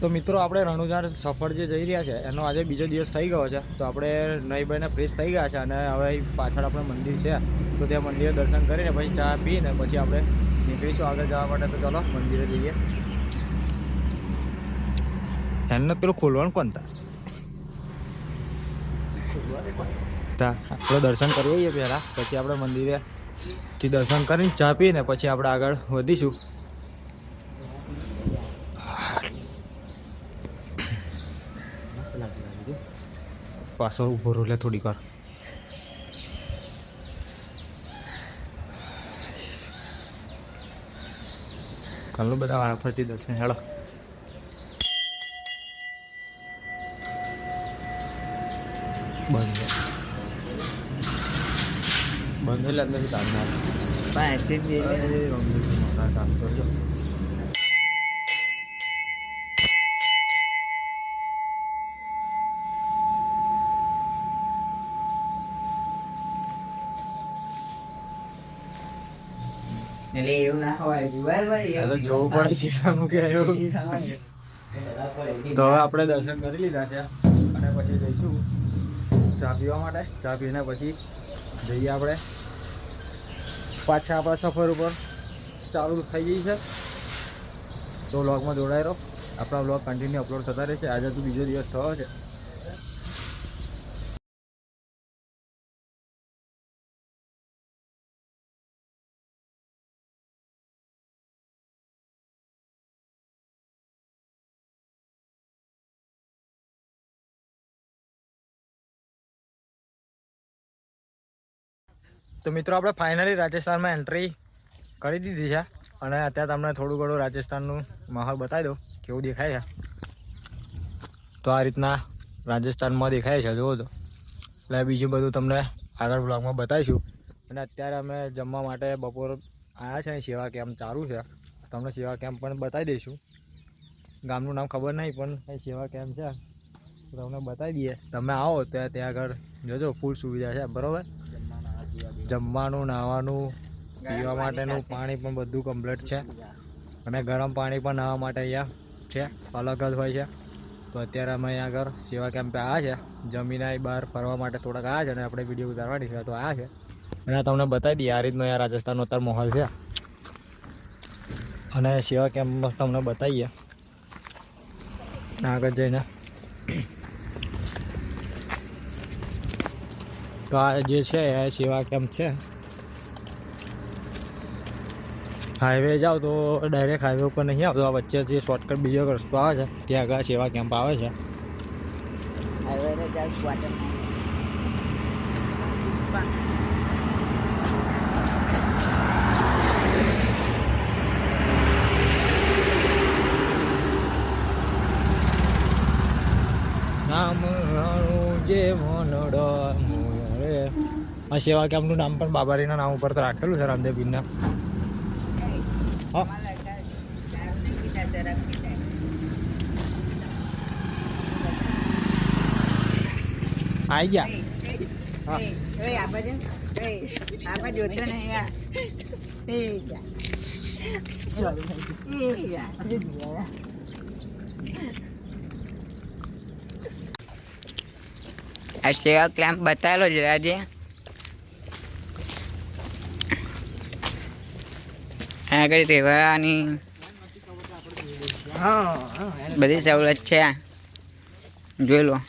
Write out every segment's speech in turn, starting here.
તો મિત્રો આપણે રણુજાર સફર જે જઈ રહ્યા છે એનો આજે બીજો દિવસ થઈ ગયો છે. તો આપણે નહીં બહીને ફ્રેશ થઈ ગયા છે અને હવે પાછળ આપણે મંદિર છે. તો ત્યાં મંદિરે દર્શન કરીને પછી ચા પીને પછી આપણે નીકળીશું આગળ જવા માટે. તો ચાલો મંદિરે જઈએ. એમને પેલું ખોલવાનું કોણ તા? આપણે દર્શન કરી હોઈએ પહેલાં. પછી આપણે મંદિરે થી દર્શન કરીને ચા પીને પછી આપણે આગળ વધીશું. પાછો ઊભો રહો લે થોડીક વાર. ઘણું બધા વાળા ફરતી દર્શન હેડો બંધ. બંધ એટલે અંદર કામ મારે પાંચથી મારા કામ કરજો એટલે એવું ના ખવાય બરાબર તો જોવું પડે છે કે આવ્યું તો હવે આપણે દર્શન કરી લીધા છે અને પછી જઈશું ચા પીવા માટે. ચા પીને પછી જઈએ આપણે પાછા આપણા સફર ઉપર. ચાલુ થઈ ગઈ છે. તો વ્લોગમાં જોડાઈ રહો. આપણા વ્લોગ કન્ટિન્યુ અપલોડ થતા રહેશે આજે તો બીજો દિવસ થયો છે. તો મિત્રો, આપણે ફાઇનલી રાજસ્થાનમાં એન્ટ્રી કરી દીધી છે અને અત્યારે તમને થોડું ઘણું રાજસ્થાનનું માહોલ બતાવી દો કેવું દેખાય છે. તો આ રીતના રાજસ્થાનમાં દેખાય છે, જુઓ તો. એટલે બીજું બધું તમને આગળ બ્લોગમાં બતાવીશું. અને અત્યારે અમે જમવા માટે બપોર આવ્યા છે સેવા કેમ્પ ચાલુ છે. તમને સેવા કેમ્પ પણ બતાવી દઈશું. ગામનું નામ ખબર નહીં, પણ સેવા કેમ્પ છે. તમને બતાવી દઈએ. તમે આવો, ત્યાં ત્યાં આગળ જોજો ફૂલ સુવિધા છે, બરાબર? જમવાનું નાહવાનું પીવા માટેનું પાણી પણ બધું કમ્પ્લીટ છે. અને ગરમ પાણી પણ નાહવા માટે અહીંયા છે. અલગ જ હોય છે. તો અત્યારે અમે અહીંયા આગળ સેવા કેમ્પે આવ્યા છે. જમીને આવી બહાર ફરવા માટે થોડાક આવ્યા છે અને આપણે વીડિયો ઉતારવાની છે. તો આવ્યા છે. અને આ તમને બતાવી દઈએ. આ રીતનો અહીંયા રાજસ્થાનનો અત્યારે માહોલ છે. અને સેવા કેમ્પ તમને બતાવીએ. આગળ જઈને. તો આ જે છે, એ સેવા કેમ્પ છે? હાઈવે જાઓ તો ડાયરેક્ટ હાઈવે ઉપર નહીં આવતો. આ વચ્ચે જે શોર્ટકટ બીજો રસ્તો આવે છે, ત્યાં આગળ સેવા કેમ્પ આવે છે હવે તો ચાલ ક્વાર્ટર નામ રાણું જે મનડ મોરે આ સેવા કેમ્પનું નામ પણ બાબારીના નામ ઉપર તો રાખેલું છે રામદેવ પીરના આવી ગયા? હા. આમાં જોતો નહીં આ. જા. જા. સેવા ક્લેમ્પ બતાવેલો છે રાજે આગળ રહેવાની બધી સવલત છે જોઈ લો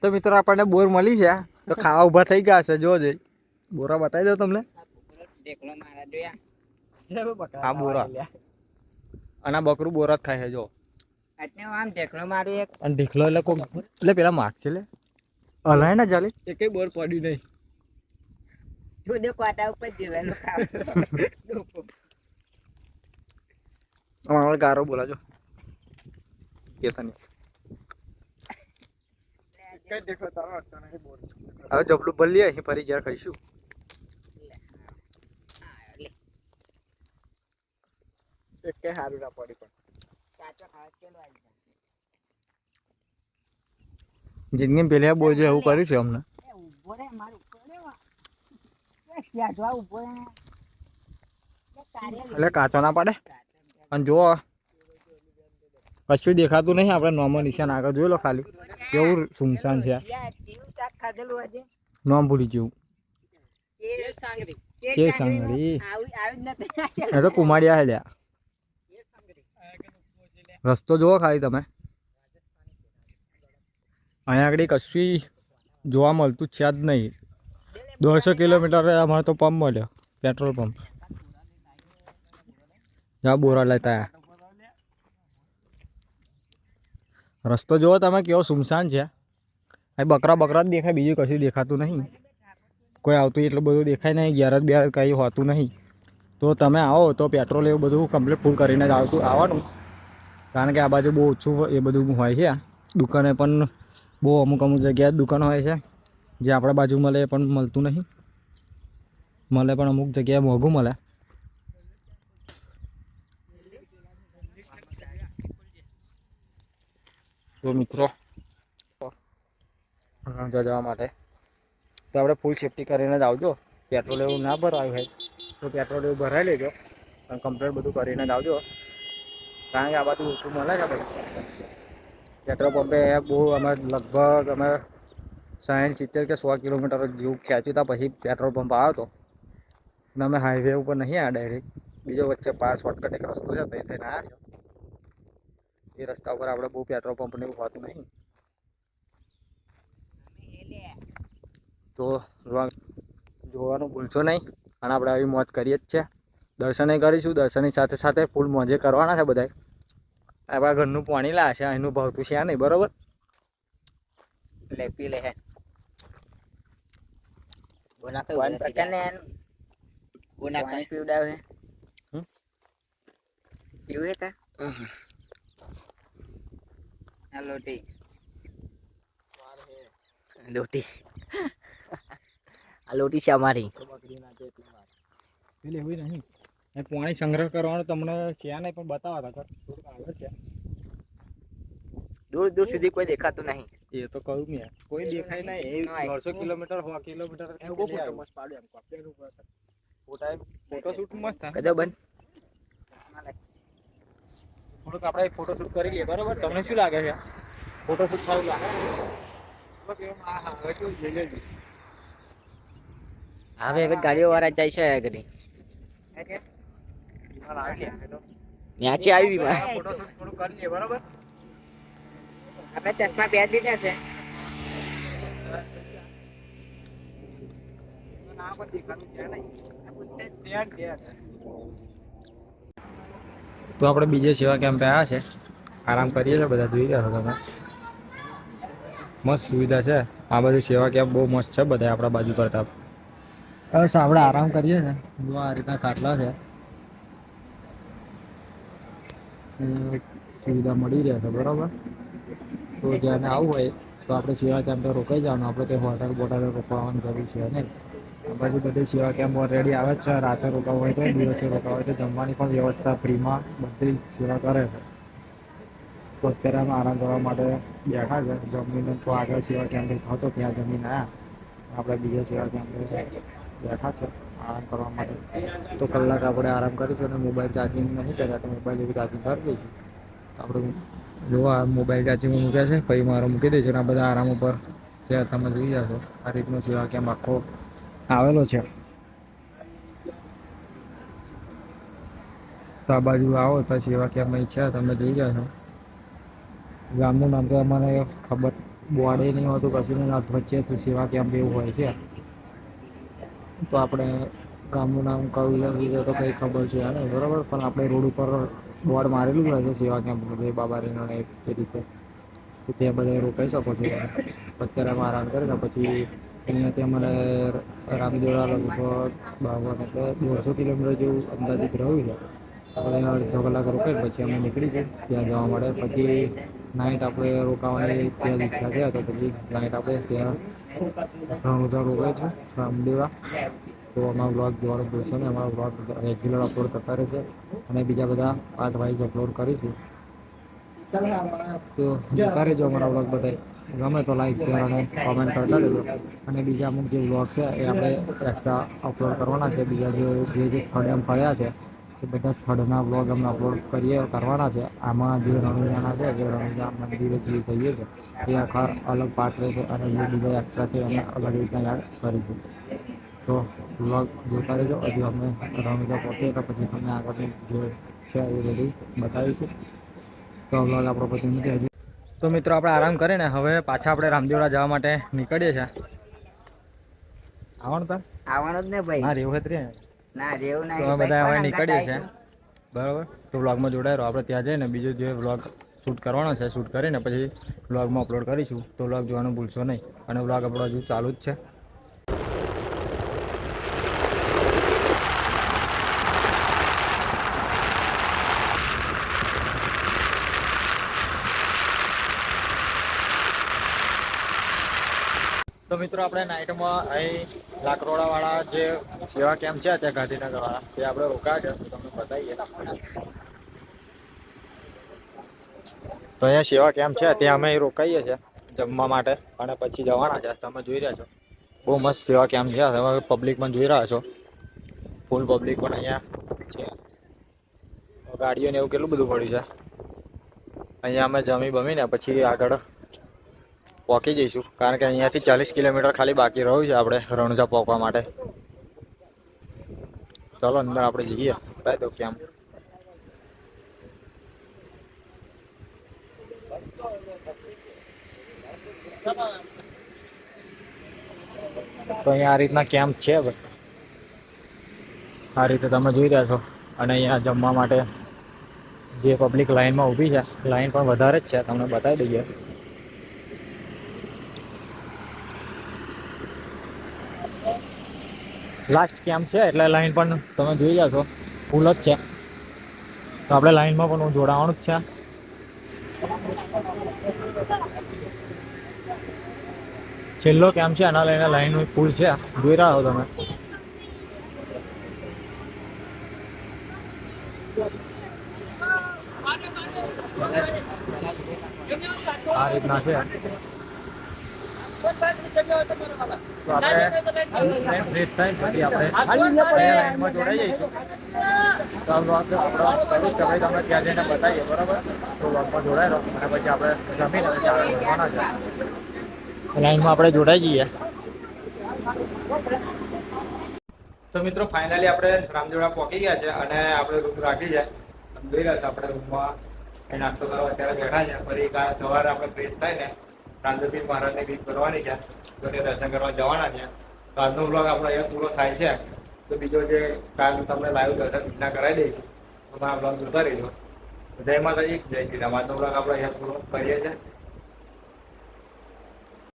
તો મિત્રો આપણને બોર મળી છે. તો ખાવા ઊભા થઈ ગયા છે. જોજે બોરા બતાવી દો તમને. હા આ બોરા. અને બકરું બોરા જ ખાય છે જો. એટલે આમ દેખલો મારું એક અને ઢીકલો એટલે કોઈ એટલે પેલા માગ છે લે. હલાય ના ચાલે એ કઈ બોર પડ્યું નહીં. જુદો કોટા ઉપર જીવેલું ખાવ અમારે ગારો બોલાજો. કેતા નહીં હવે જબલું ભલીએ અહીં ફરી જ્યારે ખાઈશું. એક કઈ સારું ના પડી પણ. જિંદગી પેલી બોલજો એવું કર્યું છે અમને. રે મારું રે તારે એટલે કાચો ના પાડે. અને જો કશું દેખાતું નહીં, આપણે નોમો નિશાન આગળ જોઈ ખાલી. કેવું સુમસાન છે નોમ ભૂલી જેવું કે નથી એ તો કુમાડિયા હેલ્યા રસ્તો જુઓ ખાલી તમે. અહીંયા આગળ કશું જોવા મળતું છે જ નહીં. દોઢસો કિલોમીટર અમારે તો પંપ મળ્યો, પેટ્રોલ પંપ. જા બોરા લેતા રસ્તો જુઓ તમે કેવો સુમસાન છે. અહીં બકરા બકરા જ દેખાય, બીજું કશું દેખાતું નહીં. કોઈ આવતું એટલું બધું દેખાય નહીં ગેરજ બેરજ કંઈ હોતું નહીં. તો તમે આવો, તો પેટ્રોલ એવું બધું કમ્પ્લીટ ફૂલ કરીને જ આવતું, આવવાનું. કારણ કે આ બાજુ બહુ ઓછું એ બધું હોય છે. દુકાને પણ બહુ અમુક અમુક જગ્યાએ દુકાન હોય છે, જે આપણા બાજુ મળે એ પણ મળતું નહીં. મળે પણ અમુક જગ્યાએ મોંઘું મળે. તો મિત્રો. રણજા જવા માટે. તો આપણે ફૂલ સેફટી કરીને જ આવજો. પેટ્રોલ એવું ના ભરાયું હોય તો પેટ્રોલ એવું ભરાઈ લેજો. અને કમ્પ્લેટ બધું કરીને જ આવજો. કારણ કે આ બાજુ ઓછું મળે છે ભાઈ. પેટ્રોલ પંપે બહુ અમે લગભગ અમે સાઠ સિત્તેર કે સો કિલોમીટર જેવું ખેંચ્યું હતા પછી પેટ્રોલ પંપ આવ્યો હતો અને અમે હાઈવે ઉપર નહીં આવ્યા ડાયરેક્ટ બીજો વચ્ચે પાસ શોર્ટકટ એક રસ્તો છે, તે થઈને આવ્યા છે એ રસ્તા ઉપર આપણે બહુ પેટ્રોલ પંપ ને એવું હોતું નહીં. તો જોવાનું ભૂલશો નહીં. અને આપણે આવી મોજ કરીએ જ છે દર્શને કરીશું. દર્શનની સાથે સાથે ફૂલ મોજે કરવાના છે બધાય. આપણા ઘરનું પાણી લાવશે એનું ભાવતું છે નહીં બરોબર? લે પી લે પીવડાવે? પીવે તા? આ લોટી. લોટી. આ લોટી છે અમારી. પેલી એવી નહીં. એ પાણી સંગ્રહ કરવાનો તમને છે નહીં પણ બતાવો હતા છે. દૂર દૂર સુધી કોઈ દેખાતું નહીં. એ તો કહું મેં. કોઈ દેખાય નહીં. એ દોઢસો કિલોમીટર સો કિલોમીટર ફોટા શૂટ મસ્ત થાય કદો બંધ. થોડુંક આપણે ફોટોશૂટ કરી લઈએ. બરોબર? તમને શું લાગે છે? ફોટોશૂટ સારું લાગે? હવે હવે ગાડીઓ વાળા જાય છે આગળ. ન્યાચી આવી ફોટોશૂટ થોડું કરી લઈએ બરોબર? આપણે ચશ્મા પહેરી દીધા છે. તો આપણે બીજે સેવા કેમ્પે આવ્યા છે. આરામ કરીએ છીએ બધા, જોઈ રહ્યા તમે. મસ્ત સુવિધા છે. આ બધું સેવા કેમ્પ બહુ મસ્ત છે બધા આપણા બાજુ કરતા. બસ આપણે આરામ કરીએ છીએ. જો આ રીતના ખાટલા છે. સુવિધા મળી રહે છે, બરાબર. તો જેને આવવું હોય તો આપણે સેવા કેમ્પે રોકાઈ જવાનું. આપણે કંઈ હોટલ બોટલ રોકાવાની જરૂર છે નહીં. બાજુ બધી સેવા કેમ્પ ઓલરેડી આવે છે. રાતે રોકાવું હોય તો, દિવસે રોકાવું હોય તો, જમવાની પણ વ્યવસ્થા ફ્રીમાં બધી સેવા કરે છે. તો અત્યારે અમે આરામ કરવા માટે બેઠા છે. જમીને તો આગળ સેવા કેમ્પ હતો, ત્યાં જમીન આવ્યા આપણે બીજા સેવા કેમ્પ બેઠા છે, આરામ કરવા માટે. તો કલાક આપણે આરામ કરીશું અને મોબાઈલ ચાર્જિંગ નહીં કર્યા તો મોબાઈલ એવી ચાર્જિંગ કરી દઈશું. તો આપણે જો આ મોબાઈલ ચાર્જિંગ મૂક્યા છે, પછી મારો મૂકી દઈશું અને આ બધા આરામ ઉપર છે તમે જોઈ જશો. આ રીતનો સેવા કેમ્પ આખો આવેલો છે. તો આ બાજુ આવો તો સેવા કેમ્પ ઈચ્છા, તમે જઈ જશો ગામનું નામ તો અમને ખબર બોર્ડે નહીં હોતું, કશું નહીં વચ્ચે તો સેવા કેમ્પ એવું હોય છે. તો આપણે ગામનું નામ કયું તો કંઈ ખબર છે નહીં, બરાબર? પણ આપણે રોડ ઉપર બોર્ડ મારેલું હોય છે સેવા કેમ્પ, જે બાબારીનો ને એ રીતે. તો ત્યાં બધા રોકાઈ શકો છો અત્યારે મારા કરે પછી અહીંયાથી અમારે રામદેવરા લગભગ બાવન એટલે દોઢસો કિલોમીટર જેવું અંદાજિત રહ્યું છે. આપણે અડધો કલાક રોકાઈ પછી અમે નીકળી છે ત્યાં જવા માટે. પછી નાઇટ આપણે રોકાવાની ત્યાં ઈચ્છા છે. તો પછી નાઇટ આપણે ત્યાં રણુજા રોકાય છે રામદેવા તો અમારો બ્લોગ જોવાનું ભૂલશો ને, અમારો બ્લોગ રેગ્યુલર અપલોડ કરતા રહેશે. અને બીજા બધા પાર્ટ વાઇઝ અપલોડ કરીશું. તો જતા રહેજો અમારા વ્લોગ બધા ગમે તો લાઈક શેર અને કોમેન્ટ કરતા રહેજો. અને બીજા અમુક જે વ્લોગ છે, એ આપણે એક્સ્ટ્રા અપલોડ કરવાના છે. બીજા જે જે જે સ્થળે એમ ફર્યા છે, એ બધા સ્થળના વ્લોગ અમે અપલોડ કરીએ, કરવાના છે. આમાં જે રણુજાના છે, જે રણુજા મંદિરે જે જઈએ છે, એ આખા અલગ પાર્ટ રહેશે અને જે બીજા એક્સ્ટ્રા છે એને અલગ રીતના યાદ કરીશું. તો વ્લોગ જોતા રહેજો. હજુ અમે રણુજા પહોંચીએ તો પછી તમને આગળની જે છે એ બધું બતાવીશું. તો વ્લોગ આપણો પછી નથી હજુ તો મિત્રો આપણે આરામ કરીને હવે પાછા આપણે રામદેવરા જવા માટે નીકળીએ છીએ. આવવાનું તાર? આવવાનું જ ને ભાઈ. હા રેવત રે ના રેવું ના અમે બધા હવે નીકળીએ છીએ. બરાબર? તો વ્લોગમાં જોડાયો આપણે ત્યાં જઈને બીજો જે વ્લોગ શૂટ કરવાનો છે શૂટ કરીને પછી વ્લોગમાં અપલોડ કરીશું. તો વ્લોગ જોવાનું ભૂલશો નહીં. અને વ્લોગ આપણો હજુ ચાલુ જ છે. તો મિત્રો આપણે નાઇટમાં અહીં લાકરોડાવાળા જે સેવા કેમ્પ છે ત્યાં ગાંધીનગરવાળા, તે આપણે રોકાયા છે. તમને બતાવીએ તો અહીંયા સેવા કેમ્પ છે, ત્યાં અમે રોકાઈએ છીએ જમવા માટે. અને પછી જવાના છે. તમે જોઈ રહ્યા છો. બહુ મસ્ત સેવા કેમ્પ છે. તમે પબ્લિક પણ જોઈ રહ્યા છો. ફૂલ પબ્લિક પણ અહીંયા છે. ગાડીઓને એવું કેટલું બધું પડ્યું છે. અહીંયા અમે જમી બમીને પછી આગળ પહોંચી જઈશું. કારણ કે અહીંયાથી ચાલીસ કિલોમીટર ખાલી બાકી રહ્યું છે આપણે રણુજા પોકવા માટે. ચલો, અંદર આપણે જઈએ. બતાવી દો કેમ. તો અહીંયા આ રીતના કેમ્પ છે આ રીતે તમે જોઈ રહ્યા છો. અને અહીંયા જમવા માટે જે પબ્લિક લાઈનમાં ઊભી છે લાઈન પણ વધારે જ છે. તમને બતાવી દઈએ. લાસ્ટ કેમ્પ છે, એટલે લાઈન પણ તમે જોઈ જશો ફૂલ જ છે. તો આપણે લાઈનમાં પણ જોડાવાનું જ છે. છેલ્લો કેમ્પ છે, એના લઈને લાઈન ફૂલ છે. જોઈ રહ્યા છો તમે? આ રીતના છે. આપણે લાઈનમાં આપણે જોડાઈ જઈએ. તો મિત્રો ફાઇનલી આપણે રામજોડા પહોંચી ગયા છે અને આપણે રૂમ રાખી છે. જોઈ રહ્યા છે, આપણે રૂમમાં. નાસ્તો કરવા અત્યારે બેઠા છે. ફરી સવારે આપણે ફ્રેશ થાય ને રામદેવપીર મહારાજની બીજ ભરવાની છે. તો તે દર્શન કરવા જવાના છે. તો આજનો બ્લોગ આપણો અહીંયા પૂરો થાય છે. તો બીજો જે કાલ તમને લાઈવ દર્શન બીજના કરાવી દઈશું, તો મારા બ્લોગ જોતા રહીજો. જય માતાજી, જય શ્રી રામ. આજનો બ્લોગ આપણે અહીંયા પૂરો કરીએ છીએ.